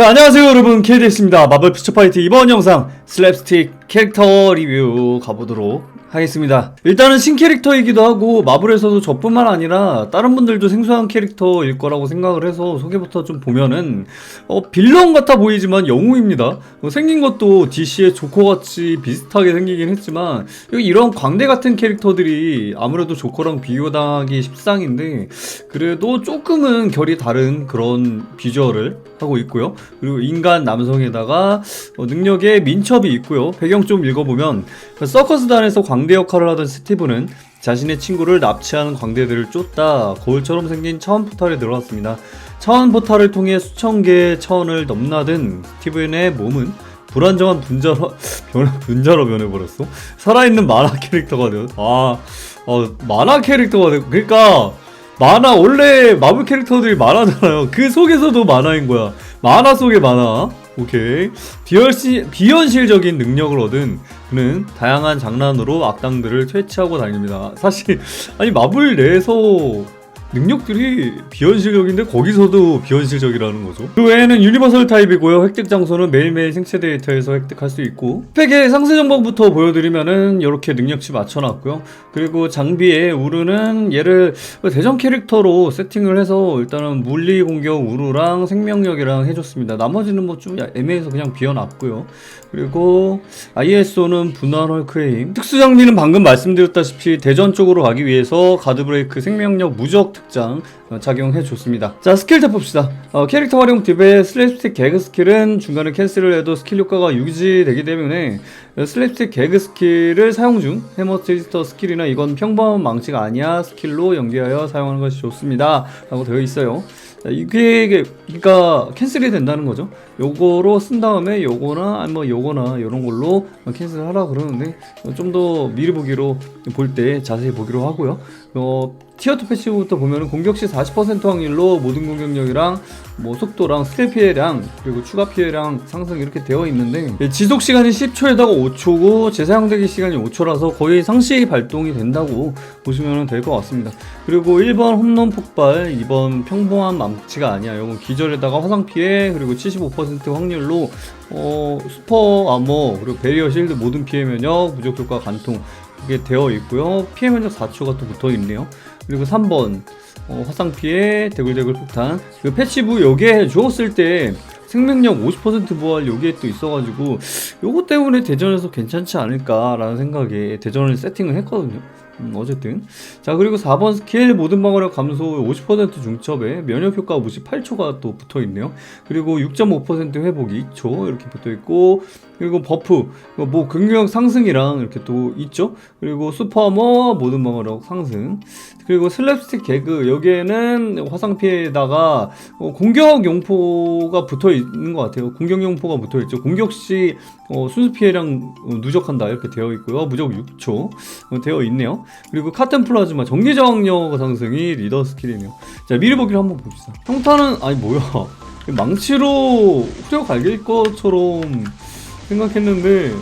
자 안녕하세요 여러분. KDS입니다. 마블 피처파이트 이번 영상 슬랩스틱 캐릭터 리뷰 가보도록 하겠습니다 일단은 신캐릭터이기도 하고 마블에서도 저뿐만 아니라 다른 분들도 생소한 캐릭터일 거라고 생각을 해서 소개부터 좀 보면은 어, 빌런 같아 보이지만 영웅입니다 어, 생긴 것도 DC의 조커같이 비슷하게 생기긴 했지만 이런 광대 같은 캐릭터들이 아무래도 조커랑 비교당하기 십상인데 그래도 조금은 결이 다른 그런 비주얼을 하고 있고요. 그리고 인간 남성에다가 어, 능력에 민첩이 있고요. 배경 좀 읽어보면 그 서커스단에서 광대 역할을 하던 스티브는 자신의 친구를 납치하는 광대들을 쫓다 거울처럼 생긴 차원 포탈에 들어왔습니다. 차원 포탈을 통해 수천 개의 차원을 넘나든 스티븐의 몸은 불안정한 분자로 변, 분자로 변해버렸어. 살아있는 만화 캐릭터가 되어. 아, 어, 만화 캐릭터가 되고. 그러니까 만화 원래 마블 캐릭터들이 만화잖아요. 그 속에서도 만화인 거야. 만화 속의 만화. 오케이. 비현시, 비현실적인 능력을 얻은 그는 다양한 장난으로 악당들을 퇴치하고 다닙니다. 사실 아니 마블 내에서 능력들이 비현실적인데 거기서도 비현실적이라는 거죠. 그 외에는 유니버설 타입이고요. 획득 장소는 매일매일 생체 데이터에서 획득할 수 있고 스펙의 상세 정보부터 보여드리면은 이렇게 능력치 맞춰놨고요. 그리고 장비에 우르는 얘를 대전 캐릭터로 세팅을 해서 일단은 물리 공격 우르랑 생명력이랑 해줬습니다. 나머지는 뭐 좀 애매해서 그냥 비워놨고요. 그리고 ISO는 분할 헐크의 힘. 특수 장비는 방금 말씀드렸다시피 대전 쪽으로 가기 위해서 가드 브레이크 생명력 무적 특장 어, 작용해 줬습니다. 자 스킬 탭 봅시다. 어, 캐릭터 활용 팁의 슬랩스틱 개그 스킬은 중간에 캔슬을 해도 스킬 효과가 유지되기 때문에 어, 슬랩스틱 개그 스킬을 사용 중 해머 트위스터 스킬이나 이건 평범한 망치가 아니야 스킬로 연계하여 사용하는 것이 좋습니다. 라고 되어 있어요. 자, 이게 그러니까 캔슬이 된다는 거죠. 요거로 쓴 다음에 요거나 뭐 요거나 이런 걸로 캔슬 하라 그러는데 좀 더 미리 보기로 볼 때 자세히 보기로 하고요. 어, 티어2 패시브부터 보면은 공격 시 40% 확률로 모든 공격력이랑 뭐 속도랑 스킬 피해량 그리고 추가 피해량 상승 이렇게 되어 있는데 예, 지속 시간이 10초에다가 5초고 재사용되기 시간이 5초라서 거의 상시 발동이 된다고 보시면 될 것 같습니다. 그리고 1번 홈런 폭발, 2번 평범한 망치가 아니야. 이건 기절에다가 화상 피해 그리고 75% 확률로 어, 슈퍼 아머 그리고 베리어 실드 모든 피해 면역 무적 효과 간통 이게 되어 있고요. 피해 면적 4초가 또 붙어 있네요. 그리고 3번 어, 화상 피해 대굴대굴 폭탄 그 패시브 여기에 주었을 때 생명력 50% 부활 여기에 또 있어가지고 요거 때문에 대전에서 괜찮지 않을까라는 생각에 대전을 세팅을 했거든요. 음, 어쨌든 자 그리고 4번 스킬 모든 방어력 감소 50% 중첩에 면역 효과 무시 8초가 또 붙어 있네요. 그리고 6.5% 회복 2초 이렇게 붙어 있고 그리고 버프 뭐 긍력 상승이랑 이렇게 또 있죠. 그리고 슈퍼머 모든 방어력 상승 그리고 슬랩스틱 개그 여기에는 화상 피해에다가 어, 공격 용포가 붙어 있는 것 같아요. 공격 용포가 붙어 있죠. 공격 시 어, 순수 피해량 어, 누적한다 이렇게 되어 있고요. 무적 6초 어, 되어 있네요. 그리고 카튼 플라즈마 전기 저항력 상승이 리더 스킬이네요. 자 미리 보기를 한번 봅시다. 평타는 아니 뭐야 망치로 후려 갈길 것처럼 생각했는데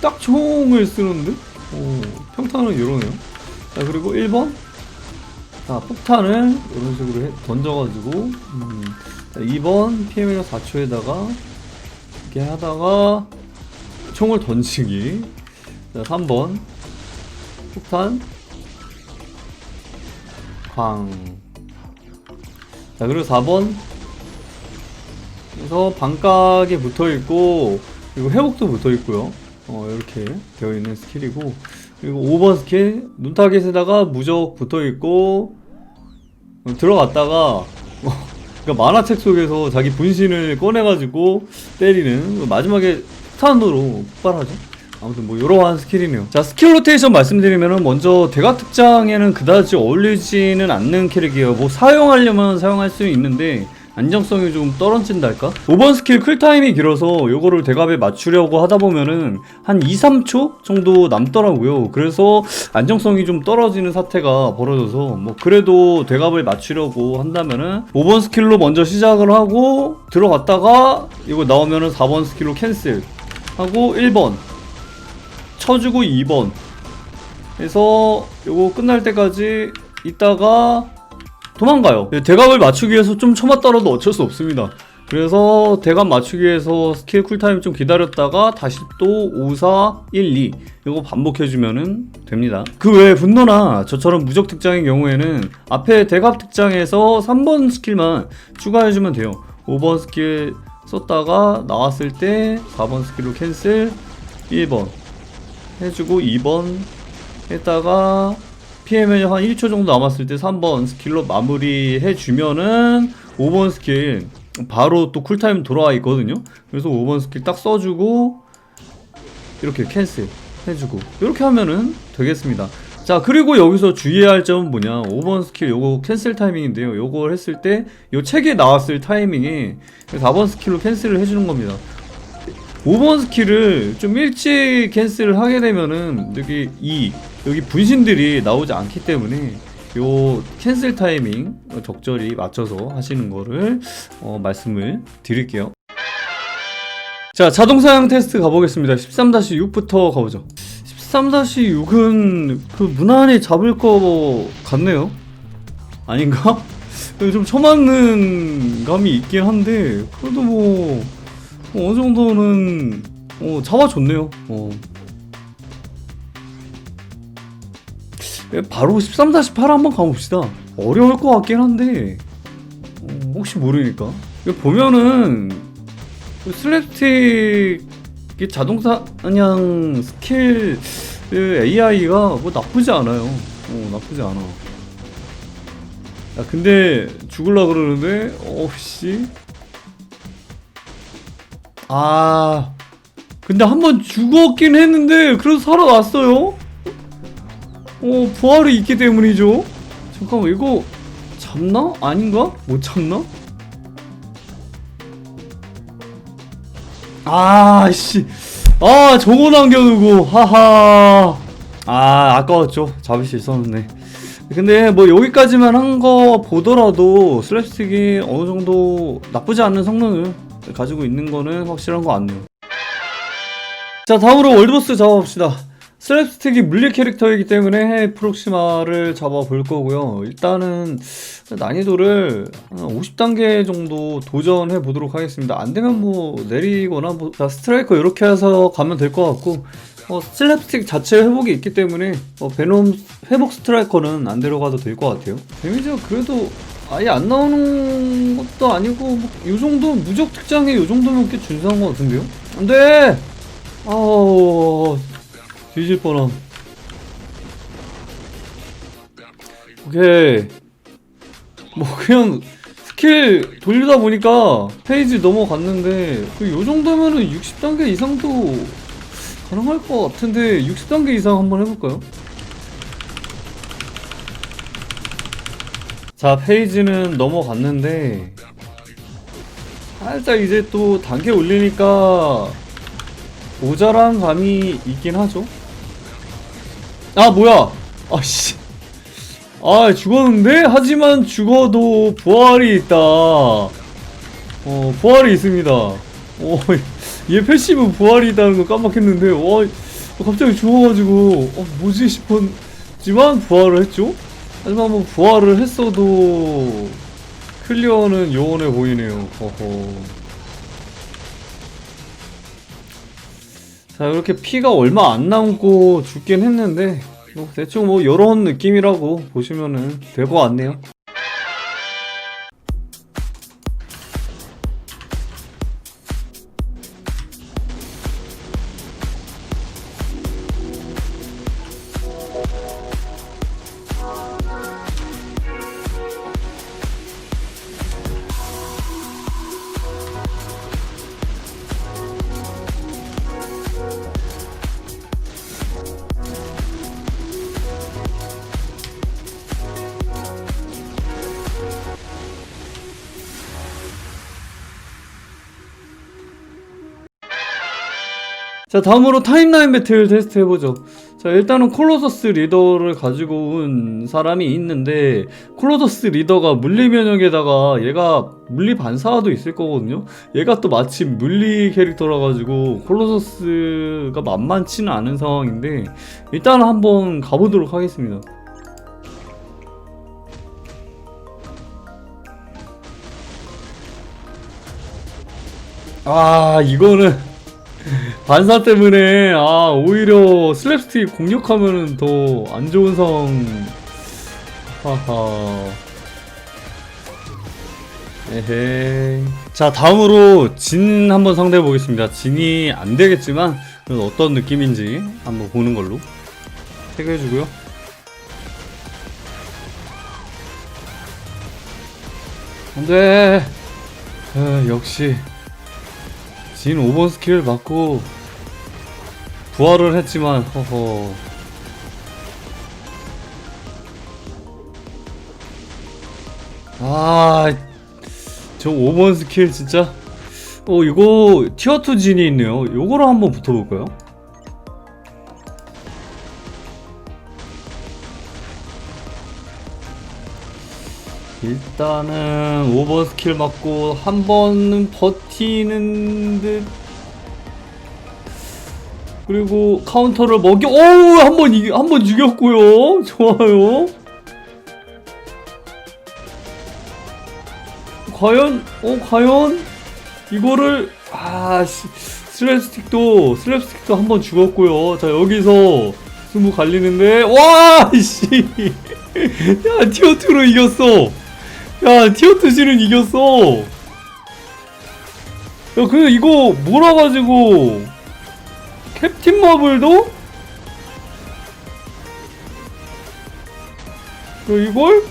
딱 총을 쓰는데 어, 평타는 이러네요. 자 그리고 1번 자 폭탄을 이런 식으로 해, 던져가지고 음, 자, 2번 PM이랑 4초에다가 이렇게 하다가 총을 던지기 자 3번 폭탄 광. 자, 그리고 4번. 그래서 반각에 붙어 있고, 그리고 회복도 붙어 있고요. 어, 이렇게 되어 있는 스킬이고, 그리고 5번 스킬, 눈타겟에다가 무적 붙어 있고, 어, 들어갔다가, 어, 그러니까 만화책 속에서 자기 분신을 꺼내가지고 때리는, 마지막에 폭탄으로 폭발하죠. 아무튼 뭐 이러한 스킬이네요. 자 스킬 로테이션 말씀드리면은 먼저 대각 특장에는 그다지 어울리지는 않는 캐릭이에요. 뭐 사용하려면 사용할 수 있는데 안정성이 좀 떨어진달까? 5번 스킬 쿨타임이 길어서 요거를 대갑에 맞추려고 하다 보면은 한 2, 3초 정도 남더라고요. 그래서 안정성이 좀 떨어지는 사태가 벌어져서 뭐 그래도 대갑을 맞추려고 한다면은 5번 스킬로 먼저 시작을 하고 들어갔다가 이거 나오면은 4번 스킬로 캔슬 하고 1번 쳐주고 2번 해서 요거 끝날 때까지 있다가 도망가요 예, 대각을 맞추기 위해서 좀 쳐맞더라도 어쩔 수 없습니다 그래서 대감 맞추기 위해서 스킬 쿨타임 좀 기다렸다가 다시 또 5, 4, 1, 2 이거 반복해주면은 됩니다. 그 외에 분노나 저처럼 무적 특장의 경우에는 앞에 대갑 특장에서 3번 스킬만 추가해주면 돼요. 5번 스킬 썼다가 나왔을 때 4번 스킬로 캔슬 1번 해주고 2번 했다가 PM이 한 1초 정도 남았을 때 3번 스킬로 마무리 해 주면은 5번 스킬 바로 또 쿨타임 돌아와 있거든요. 그래서 5번 스킬 딱 써주고 이렇게 캔슬 해주고 이렇게 하면은 되겠습니다. 자 그리고 여기서 주의해야 할 점은 뭐냐 5번 스킬 요거 캔슬 타이밍인데요 요걸 했을 때 요 책에 나왔을 타이밍에 4번 스킬로 캔슬을 해주는 겁니다 5번 스킬을 좀 일찍 캔슬을 하게 되면은 여기 이 여기 분신들이 나오지 않기 때문에 요 캔슬 타이밍 적절히 맞춰서 하시는 거를 어, 말씀을 드릴게요. 자 자동사양 테스트 가보겠습니다. 13-6부터 가보죠. 13-6은 그 무난히 잡을 거 같네요. 아닌가? 좀 처맞는 감이 있긴 한데 그래도 뭐 어, 어느 정도는 어, 잡아줬네요. 어. 예, 바로 13-8 한번 가봅시다. 어려울 것 같긴 한데 어, 혹시 모르니까 보면은 그 슬랩스틱 이 자동사 그냥 스킬 그 AI가 뭐 나쁘지 않아요. 어, 나쁘지 않아. 야 근데 죽을라 그러는데 어씨 아. 근데 한 번 죽었긴 했는데 그래도 살아났어요? 어 부활이 있기 때문이죠. 잠깐만 이거 잡나? 아닌가? 못 잡나? 아씨. 아 저거 남겨두고. 하하. 아 아까웠죠. 잡을 수 있었네 근데 뭐 여기까지만 한 거 보더라도 슬랩스틱이 어느 정도 나쁘지 않은 성능을 가지고 있는 거는 확실한 것 같네요. 자 다음으로 월드보스 잡아봅시다. 슬랩스틱이 물리 캐릭터이기 때문에 프록시마를 잡아볼 거고요. 일단은 난이도를 한 50단계 정도 도전해 보도록 하겠습니다. 안 되면 뭐 내리거나 뭐 자, 스트라이커 이렇게 해서 가면 될 것 같고 어, 슬랩스틱 자체 회복이 있기 때문에 어, 베놈 회복 스트라이커는 안 데려가도 될 것 같아요. 데미지가 그래도 아예 안 나오는 것도 아니고 뭐, 요 정도 무적 특장에 요 정도면 꽤 준수한 것 같은데요? 안돼! 아우 뒤질 뻔함. 오케이. 뭐 그냥 스킬 돌리다 보니까 페이지 넘어갔는데 그 요 정도면은 60단계 이상도 가능할 것 같은데 60단계 이상 한번 해볼까요? 자 페이지는 넘어갔는데 살짝 이제 또 단계 올리니까 모자란 감이 있긴 하죠. 아 뭐야! 아씨. 아 죽었는데? 하지만 죽어도 부활이 있다. 어 부활이 있습니다. 어얘 패시브 부활이 있다는 거 깜빡했는데 와 갑자기 죽어가지고 어 뭐지 싶었지만 부활을 했죠 하지만 뭐 부활을 했어도 클리어는 요원해 보이네요. 허허. 자 이렇게 피가 얼마 안 남고 죽긴 했는데 뭐 대충 뭐 요런 느낌이라고 보시면은 될 것 같네요. 자 다음으로 타임라인 배틀 테스트 해보죠. 자 일단은 콜로서스 리더를 가지고 온 사람이 있는데 콜로서스 리더가 물리 면역에다가 얘가 물리 반사도 있을 거거든요. 얘가 또 마침 물리 캐릭터라 가지고 콜로서스가 만만치는 않은 상황인데 일단 한번 가보도록 하겠습니다. 아 이거는 반사 때문에 아 오히려 슬랩스틱 공격하면은 더 안 좋은 성. 하하. 에헤이. 자 다음으로 진 한번 상대해 보겠습니다. 진이 안 되겠지만 어떤 느낌인지 한번 보는 걸로. 체크해 주고요. 안돼. 아, 역시 진 5번 스킬을 맞고 부활을 했지만 허허. 아, 저 5번 스킬 진짜. 어 이거 티어2 진이 있네요. 요거로 한번 붙어볼까요? 일단은 5번 스킬 맞고 한 번은 버티는 듯. 그리고 카운터를 먹여 오우 한번 한번 죽였고요. 좋아요. 과연 어 과연 이거를 아 씨, 슬랩스틱도 슬랩스틱도 한번 죽었고요. 자 여기서 스무 갈리는데 와씨. 야 티어2로 이겼어 야 티어2 씨는 이겼어. 야 근데 이거 몰아가지고 캡틴 마블도? 야, 이걸?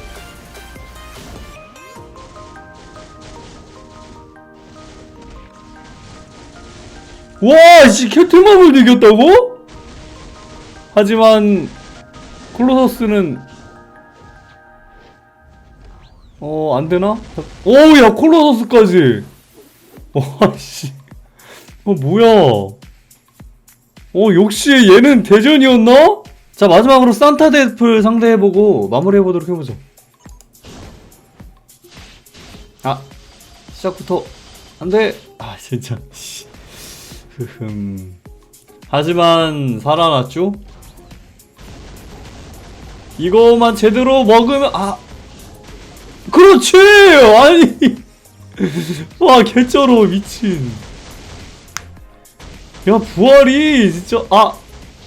와, 씨, 캡틴 마블도 이겼다고? 하지만 콜로서스는 어, 안 되나? 오, 야, 콜로서스까지. 와, 씨. 어, 뭐야. 어, 역시 얘는 대전이었나? 자, 마지막으로 산타 데프를 상대해보고 마무리해보도록 해보죠. 아, 시작부터. 안 돼. 아, 진짜. 씨. 흐흠. 하지만 살아났죠? 이거만 제대로 먹으면 아 그렇지! 아니. 와 개쩔어 미친. 야 부활이 진짜 아.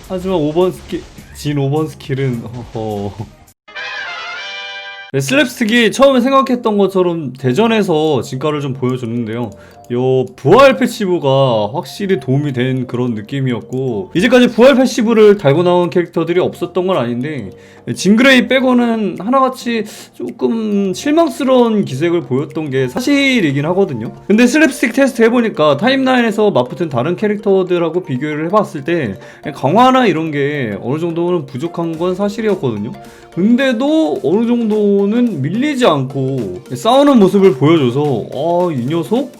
하지만 5번 스킬 진 5번 스킬은 허허. 네, 슬랩스틱이 처음에 생각했던 것처럼 대전에서 진가를 좀 보여줬는데요. 요 부활 패시브가 확실히 도움이 된 그런 느낌이었고 이제까지 부활 패시브를 달고 나온 캐릭터들이 없었던 건 아닌데 징그레이 빼고는 하나같이 조금 실망스러운 기색을 보였던 게 사실이긴 하거든요. 근데 슬랩스틱 테스트 해보니까 타임라인에서 맞붙은 다른 캐릭터들하고 비교를 해봤을 때 강화나 이런 게 어느 정도는 부족한 건 사실이었거든요. 근데도 어느 정도는 밀리지 않고 싸우는 모습을 보여줘서 아 이 녀석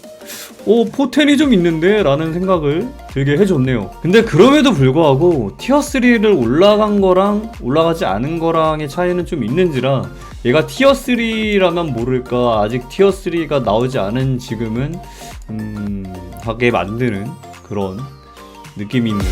오 포텐이 좀 있는데? 라는 생각을 들게 해줬네요. 근데 그럼에도 불구하고 티어3를 올라간 거랑 올라가지 않은 거랑의 차이는 좀 있는지라 얘가 티어3라면 모를까 아직 티어3가 나오지 않은 지금은 음 하게 만드는 그런 느낌입니다